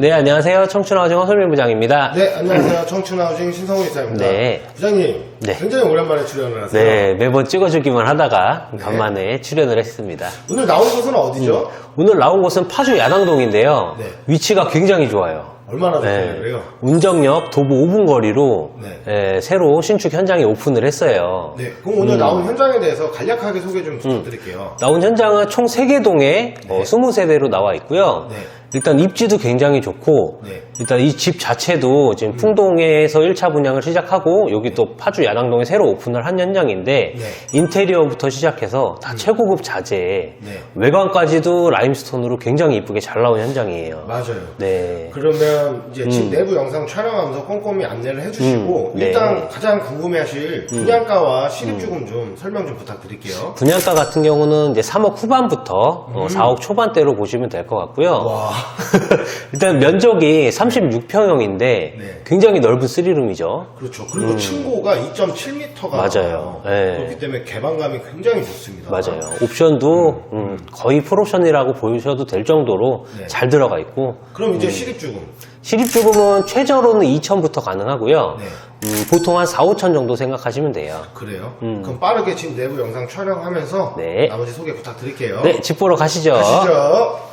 네, 안녕하세요. 청춘하우징 허설민 부장입니다. 네, 안녕하세요. 청춘하우징 신성훈 이사입니다. 네. 부장님, 네. 굉장히 오랜만에 출연을 하세요. 네, 매번 찍어주기만 하다가 네. 간만에 출연을 했습니다. 오늘 나온 곳은 어디죠? 오늘 나온 곳은 파주 야당동인데요. 네. 위치가 굉장히 좋아요. 얼마나 네. 좋은 거예요? 운정역 도보 5분 거리로 네. 예, 새로 신축 현장에 오픈을 했어요. 네, 그럼 오늘 음. 나온 현장에 대해서 간략하게 소개 좀 부탁드릴게요. 나온 현장은 총 3개 동에 어, 20세대로 나와 있고요. 네. 일단 입지도 굉장히 좋고 네. 일단 이 집 자체도 지금 풍동에서 1차 분양을 시작하고 여기 또 파주 야당동에 새로 오픈을 한 현장인데 네. 인테리어부터 시작해서 다 최고급 자재 네. 외관까지도 라임스톤으로 굉장히 이쁘게 잘 나온 현장이에요. 맞아요. 네. 그러면 이제 집 내부 영상 촬영하면서 꼼꼼히 안내를 해주시고 음, 네. 일단 가장 궁금해하실 분양가와 실입주금 좀 설명 좀 부탁드릴게요. 분양가 같은 경우는 이제 3억 후반부터 어, 4억 초반대로 보시면 될 것 같고요. 음. 와, 일단 면적이 36평형인데 네. 굉장히 넓은 쓰리룸이죠. 그렇죠. 그리고 층고가 2.7m가 음. 맞아요. 네. 그렇기 때문에 개방감이 굉장히 좋습니다. 맞아요. 옵션도 음, 거의 풀옵션이라고 보셔도 될 정도로 네. 잘 들어가 있고 그럼 음. 이제 실입주금. 실입주금은 최저로는 2천부터 가능하고요. 네. 음, 보통 한 4, 5천 정도 생각하시면 돼요. 그래요? 그럼 빠르게 집 내부 영상 촬영하면서 음. 네. 나머지 소개 부탁드릴게요. 네, 집 보러 가시죠. 가시죠.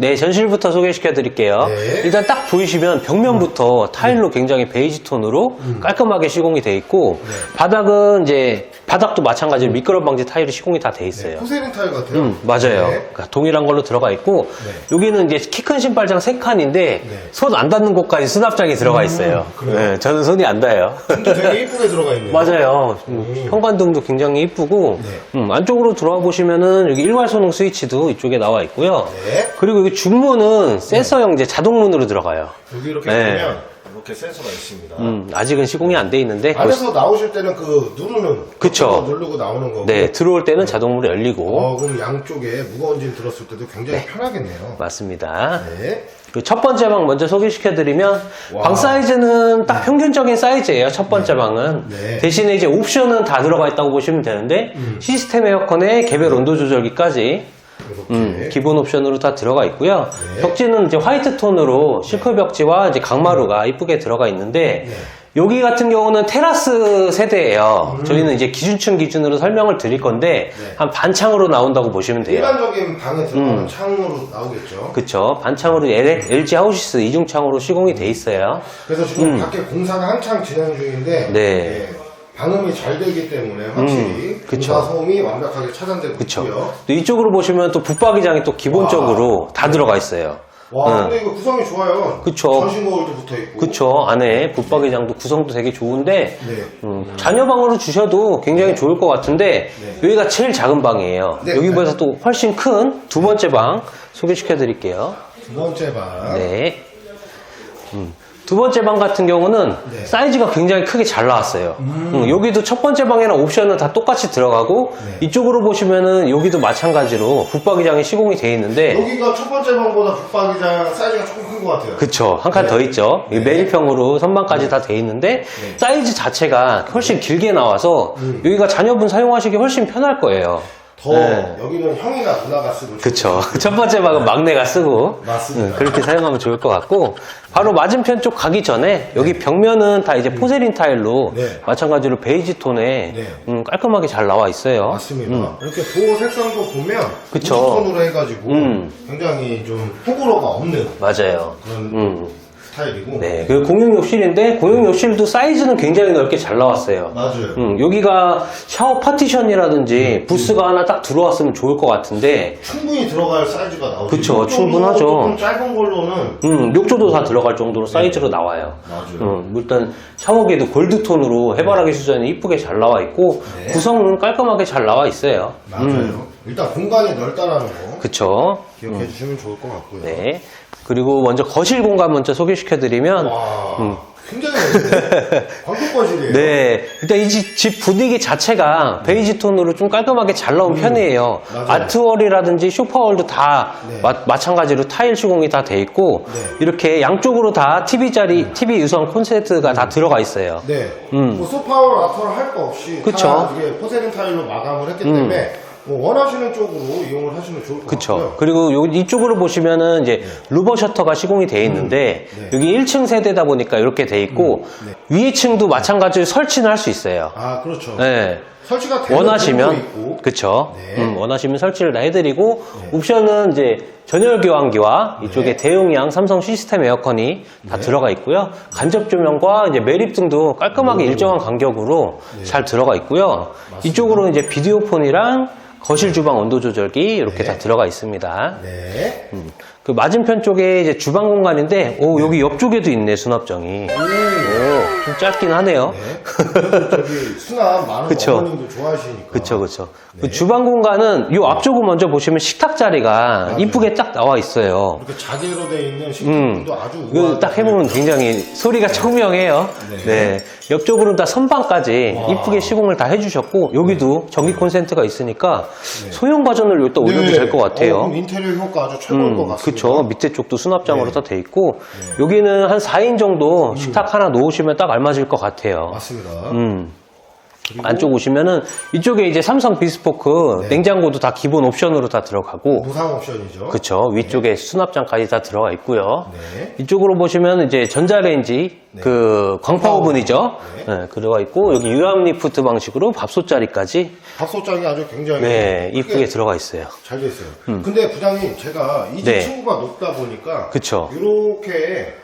네, 전실부터 소개시켜 드릴게요. 네. 일단 딱 보이시면 벽면부터 타일로 굉장히 베이지 톤으로 깔끔하게 시공이 돼 있고 네. 바닥은 이제 바닥도 마찬가지로 미끄럼 방지 타일이 시공이 다 돼 있어요. 포세린 타일 같아요. 음, 맞아요. 네. 그러니까 동일한 걸로 들어가 있고 네. 여기는 이제 키 큰 신발장 세 칸인데 손안 닿는 곳까지 수납장이 들어가 있어요. 음? 네, 저는 손이 안 닿아요. 근데 되게 이쁘게 들어가 있네요. 맞아요. 음, 현관등도 굉장히 이쁘고 네. 음, 안쪽으로 들어가 보시면은 여기 일괄소등 스위치도 이쪽에 나와 있고요. 네. 그리고 여기 중문은 센서형 이제 자동문으로 들어가요. 여기 이렇게 네. 보면 이렇게 센서가 있습니다. 음, 아직은 시공이 안 돼 있는데 안에서 나오실 때는 그 누르는 그쵸. 누르고 나오는 거고. 네, 들어올 때는 자동으로 열리고 어, 그럼 양쪽에 무거운 짐 들었을 때도 굉장히 편하겠네요. 맞습니다. 네. 그첫 번째 방 먼저 소개시켜드리면 와. 방 사이즈는 딱 평균적인 사이즈예요. 첫 번째 방은 네. 대신에 이제 옵션은 다 들어가 있다고 보시면 되는데 시스템 에어컨에 개별 온도 조절기까지 이렇게. 음, 기본 옵션으로 다 들어가 있고요. 네. 벽지는 이제 화이트 톤으로 시크 벽지와 이제 강마루가 이쁘게 들어가 있는데 네. 여기 같은 경우는 테라스 세대예요. 음. 저희는 이제 기준층 기준으로 설명을 드릴 건데 네. 한 반창으로 나온다고 보시면 돼요. 일반적인 방에 들어가는 창으로 나오겠죠. 음. 그쵸. 반창으로 L- LG 하우시스 이중창으로 시공이 돼 있어요. 그래서 지금 밖에 공사가 한창 진행 중인데 음. 네. 예, 방음이 잘 되기 때문에 확실히 음, 그쵸. 공사 소음이 완벽하게 차단되고 그쵸. 있고요. 또 이쪽으로 보시면 또 붙박이장이 또 기본적으로 다 들어가 있어요. 와, 응. 근데 이거 구성이 좋아요. 그쵸. 전신 거울도 붙어 있고. 그쵸. 안에 붙박이장도 구성도 되게 좋은데, 네. 음, 자녀 방으로 주셔도 굉장히 좋을 것 같은데, 네. 여기가 제일 작은 방이에요. 네. 여기보다 또 훨씬 큰 두 번째 방 소개시켜 드릴게요. 두 번째 방. 네. 음, 두 번째 방 같은 경우는 네. 사이즈가 굉장히 크게 잘 나왔어요. 음, 여기도 첫 번째 방에는 옵션은 다 똑같이 들어가고 네. 이쪽으로 보시면은 여기도 마찬가지로 붙박이장이 시공이 돼 있는데 여기가 첫 번째 방보다 붙박이장 사이즈가 조금 큰 것 같아요. 그쵸 한 칸더 있죠 이 매립형으로 선반까지 다돼 있는데 네. 사이즈 자체가 훨씬 길게 나와서 음. 여기가 자녀분 사용하시기 훨씬 편할 거예요 더 네. 여기는 형이나 누나가 쓰고 그쵸 첫 번째 방은 막내가 쓰고 맞습니다. 음, 그렇게 사용하면 좋을 것 같고 바로 맞은편 쪽 가기 전에 여기 벽면은 다 이제 포세린 타일로 네. 마찬가지로 베이지 톤에 네. 음, 깔끔하게 잘 나와 있어요. 맞습니다. 이렇게 도어 색상도 보면 음. 그쵸. 우드톤으로 해가지고 음. 굉장히 좀 호불호가 없는 맞아요. 그런 음. 스타일이고. 네, 그 공용 욕실인데 공용 욕실도 사이즈는 굉장히 넓게 잘 나왔어요. 맞아요. 음, 여기가 샤워 파티션이라든지 부스가 하나 딱 들어왔으면 좋을 것 같은데 충분히 들어갈 사이즈가 나오죠. 그쵸, 이쪽도 충분하죠. 조금 짧은 걸로는 음, 욕조도 다 들어갈 정도로 사이즈로 나와요. 맞아요. 음, 일단 샤워기도 골드톤으로 해바라기 수전이 이쁘게 잘 나와 있고 네. 구성은 깔끔하게 잘 나와 있어요. 맞아요. 일단 공간이 넓다라는 거 그쵸? 기억해 주시면 좋을 것 같고요. 네. 그리고 먼저 거실 공간 먼저 소개시켜드리면 와, 굉장히 넓네. 광고 거실이에요. 음. 네. 일단 이 집 분위기 자체가 베이지 톤으로 좀 깔끔하게 잘 나온 편이에요. 맞아요. 아트월이라든지 쇼파월도 다 네. 마, 찬가지로 타일 시공이 다 돼 있고 네. 이렇게 양쪽으로 다 TV 자리, TV 유선 콘센트가 다 들어가 있어요. 네. 음. 뭐 소파월, 아트월 할거 없이 그쵸. 다 이게 포세린 타일로 마감을 했기 때문에 뭐 원하시는 쪽으로 이용을 하시면 좋을 것 그쵸. 같고요. 그리고 요 이쪽으로 보시면은 이제 루버 셔터가 시공이 되어 있는데 네. 여기 1층 세대다 보니까 이렇게 돼 있고 위에 층도 마찬가지로 설치는 할 수 있어요. 아 그렇죠. 네. 설치가 되는 원하시면 있고 그쵸. 네. 음, 원하시면 설치를 다 해드리고 옵션은 이제 전열 교환기와 이쪽에 네. 대용량 삼성 시스템 에어컨이 다 들어가 있고요. 간접 조명과 이제 매립 등도 깔끔하게 일정한 간격으로 잘 들어가 있고요. 이쪽으로 이제 비디오 폰이랑 거실 주방 온도 조절기 이렇게 다 들어가 있습니다. 네. 그 맞은편 쪽에 이제 주방 공간인데, 오, 여기 옆쪽에도 있네, 수납장이. 오, 좀 짧긴 하네요. 네. 그래도 저기 수납 많은 그쵸. 좋아하시니까. 그쵸, 그쵸. 그 주방 공간은 요 앞쪽을 먼저 보시면 식탁 자리가 이쁘게 딱 나와 있어요. 이렇게 자재로 돼 있는 식품도 아주 이거 우아하게 딱 해보면 굉장히 소리가 청명해요. 네. 옆쪽으로는 다 선반까지 이쁘게 시공을 다 해주셨고, 여기도 전기 콘센트가 있으니까 소형 버전을 여기다 올려도 네. 될 것 같아요. 어, 그럼 인테리어 효과 아주 최고일 것 음, 같습니다. 그쵸. 밑에 쪽도 수납장으로 네. 다돼 있고, 여기는 한 4인 정도 식탁 하나 놓으시면 딱 알맞을 것 같아요. 맞습니다. 음. 안쪽 오시면은 이쪽에 이제 삼성 비스포크 네. 냉장고도 다 기본 옵션으로 다 들어가고, 무상 옵션이죠. 그쵸. 위쪽에 수납장까지 다 들어가 있고요. 네. 이쪽으로 보시면 이제 전자레인지, 그 광파 오븐이죠. 네. 네, 들어가 있고, 여기 유압 리프트 방식으로 밥솥자리까지 밥솥장이 아주 굉장히 네, 이쁘게 들어가 있어요. 잘돼 있어요. 근데 부장님 제가 이집 네. 층고가 높다 보니까 그쵸. 이렇게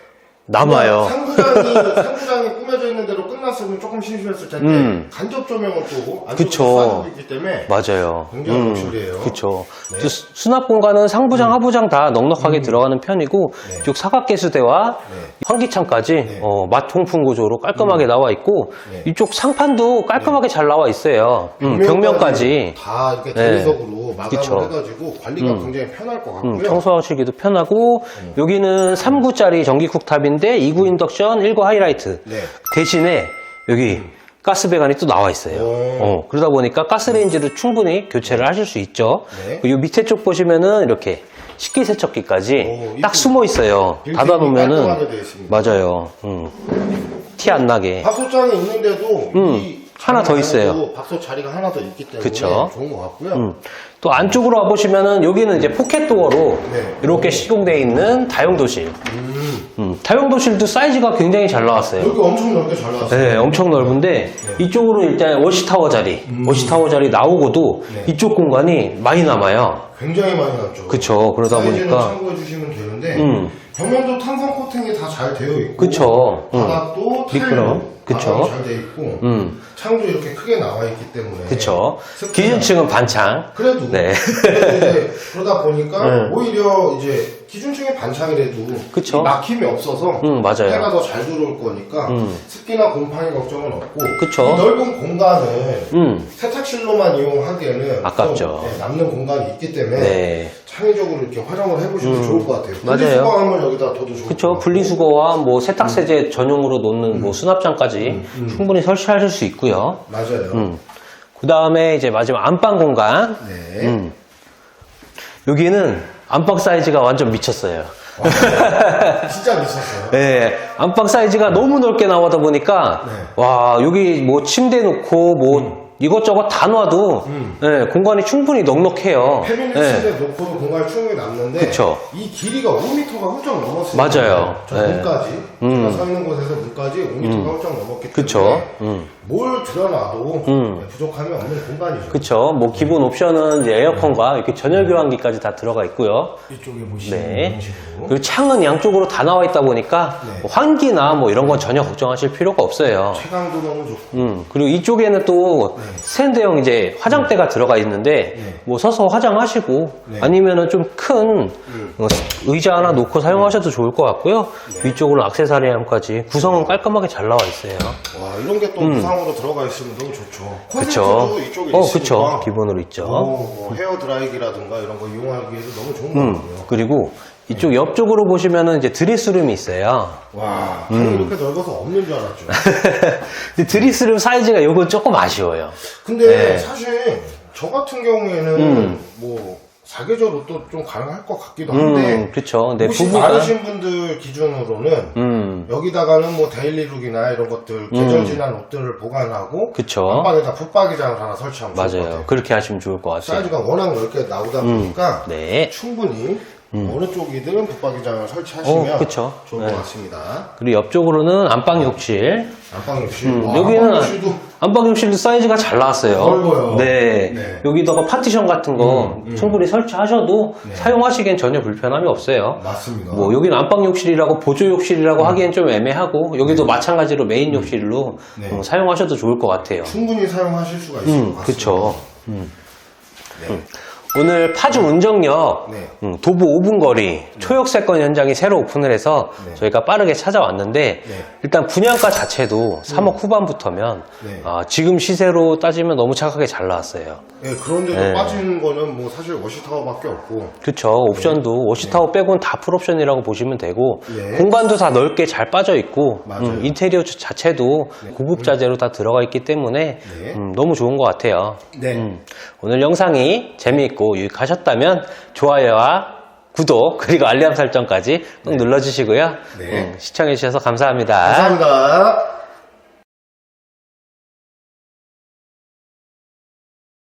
남아요. 상부장이 상부장이 꾸며져 있는 대로 끝났으면 조금 심심했을 텐데 음. 간접 조명을 또 안쪽으로 있기 때문에 맞아요. 굉장히 럭셔리해요. 그쵸. 네. 음. 수- 수납 공간은 상부장, 하부장 다 넉넉하게 들어가는 편이고, 네. 이쪽 사각개수대와 환기창까지 어, 마통풍 구조로 깔끔하게 나와 있고, 음. 네. 이쪽 상판도 깔끔하게 잘 나와 있어요. 음, 벽면까지. 다 이렇게 네. 대리석으로 마감을 그쵸. 해가지고 관리가 굉장히 편할 것 같고요. 음, 청소하시기도 편하고, 여기는 3구짜리 전기 쿡탑인 데, 2구 인덕션, 1구 하이라이트. 네. 대신에 여기 가스 배관이 또 나와 있어요. 오. 어, 그러다 보니까 가스레인지를 충분히 교체를 하실 수 있죠. 네. 그리고 밑에 쪽 보시면은 이렇게 식기세척기까지 오, 딱 숨어 있어요. 닫아 놓으면은 되어 있습니다. 맞아요. 음. 티 안 나게. 밥솥장이 있는데도 음, 이 하나 더 있어요. 밥솥 자리가 하나 더 있기 때문에 그쵸. 좋은 것 같고요. 음. 또 안쪽으로 와보시면은 여기는 이제 포켓 도어로 네. 이렇게 시공되어 있는 다용도실. 음, 다용도실도 사이즈가 굉장히 잘 나왔어요. 여기 엄청 넓게 잘 나왔어요. 네, 엄청 넓은데 이쪽으로 일단 워시타워 자리, 워시타워 자리 나오고도 네. 이쪽 공간이 많이 남아요. 굉장히 많이 났죠. 그쵸, 그러다 사이즈는 보니까. 참고해 주시면 되는데 음. 벽면도 탄성 코팅이 다 잘 되어 있고 그쵸. 음. 바닥도 타일로 미끄럼. 그쵸. 잘 되어 있고 음. 창도 이렇게 크게 나와 있기 때문에 그쵸. 기준층은 반창. 그래도 네. 그래도 이제 그러다 보니까 음. 오히려 이제 기준층의 반창이라도 그쵸. 이 막힘이 없어서 음, 맞아요. 해가 더 잘 들어올 거니까 음. 습기나 곰팡이 걱정은 없고 그쵸. 이 넓은 공간을 음. 세탁실로만 이용하기에는 아깝죠. 좀, 네, 남는 공간이 있기 때문에 네. 창의적으로 이렇게 활용을 해보시면 좋을 것 같아요. 맞아요. 분리수거함을 여기다 둬도 좋을 그쵸. 분리수거와 뭐 세탁세제 전용으로 놓는 뭐 수납장까지 충분히 설치하실 수 있고요. 맞아요. 음. 그 다음에 이제 마지막 안방 공간. 네. 음. 여기는 안방 사이즈가 완전 미쳤어요. 진짜 미쳤어요. 네, 안방 사이즈가 너무 넓게 나오다 보니까 네. 와 여기 뭐 침대 놓고 뭐 이것저것 다 놔도 네, 공간이 충분히 넉넉해요. 패밀리 네. 침대 놓고도 공간이 충분히 남는데 그쵸. 이 길이가 5m가 훌쩍 넘었어요. 맞아요. 저 네. 문까지 음. 제가 서 있는 곳에서 문까지 5m가 훌쩍 넘었기 때문에 그쵸. 음. 뭘 들여놔도 음. 부족함이 없는 공간이죠. 그쵸. 뭐 기본 옵션은 이제 에어컨과 이렇게 전열 교환기까지 다 들어가 있고요. 이쪽에 보시면 네. 식으로 그리고 창은 양쪽으로 다 나와 있다 보니까 네. 뭐 환기나 뭐 이런 건 전혀 걱정하실 필요가 없어요. 체감도 너무 좋고 음, 그리고 이쪽에는 또 스탠드형 이제 화장대가 들어가 있는데 네. 뭐 서서 화장하시고 네. 아니면은 좀 큰 의자 하나 놓고 사용하셔도 좋을 것 같고요. 네. 위쪽으로 액세서리함까지 구성은 깔끔하게 잘 나와 있어요. 와 이런 게또 무상 으로 들어가 있으면 너무 좋죠. 음. 콘센트도 이쪽에 어, 있으니까 그쵸. 기본으로 있죠. 뭐, 뭐 헤어 드라이기라든가 이런 거 이용하기에도 너무 좋은 음, 것 같고요. 그리고 이쪽 옆쪽으로 보시면은 이제 드레스룸이 있어요. 와 음. 방이 이렇게 넓어서 없는 줄 알았죠. 근데 드레스룸 사이즈가 요건 조금 아쉬워요. 근데 네. 사실 저 같은 경우에는 음. 뭐 사계절 옷도 좀 가능할 것 같기도 한데 음, 그쵸. 네, 혹시 부부가. 많으신 분들 기준으로는 음, 여기다가는 뭐 데일리룩이나 이런 것들 계절 지난 옷들을 보관하고 그쵸. 안방에다 붙박이장을 하나 설치하면 좋을 것 맞아요. 같아요. 그렇게 하시면 좋을 것 같아요. 사이즈가 워낙 넓게 나오다 보니까 네. 충분히 어느 쪽이든 붙박이장을 설치하시면 어, 그쵸. 좋을 네. 것 같습니다. 그리고 옆쪽으로는 안방 욕실. 안방 욕실. 음, 와, 여기는 안방 욕실도 안방 욕실도 사이즈가 잘 나왔어요. 넓어요. 네. 네. 여기다가 파티션 같은 거 음, 음. 충분히 설치하셔도 네. 사용하시기엔 전혀 불편함이 없어요. 맞습니다. 뭐 여기는 안방 욕실이라고 보조 욕실이라고 음. 하기엔 좀 애매하고 여기도 마찬가지로 메인 욕실로 네. 음, 사용하셔도 좋을 것 같아요. 충분히 사용하실 수가 있을 음, 것 같습니다. 그쵸. 네. 오늘 파주 운정역 네. 음, 도보 5분 거리 초역 사건 현장이 새로 오픈을 해서 네. 저희가 빠르게 찾아왔는데 네. 일단 분양가 자체도 3억 후반부터면 네. 아, 지금 시세로 따지면 너무 착하게 잘 나왔어요. 네, 그런데도 네. 빠지는 거는 뭐 사실 워시타워밖에 없고 그쵸. 옵션도 워시타워 빼고는 다 풀옵션이라고 보시면 되고 네. 공간도 다 넓게 잘 빠져 있고 맞아요. 음, 인테리어 자체도 고급 자재로 다 들어가 있기 때문에 네. 음, 너무 좋은 것 같아요. 네. 음, 오늘 영상이 재미있 고 유익하셨다면 좋아요와 구독 그리고 알림 설정까지 꼭 눌러주시고요. 네. 음, 시청해주셔서 감사합니다. 감사합니다.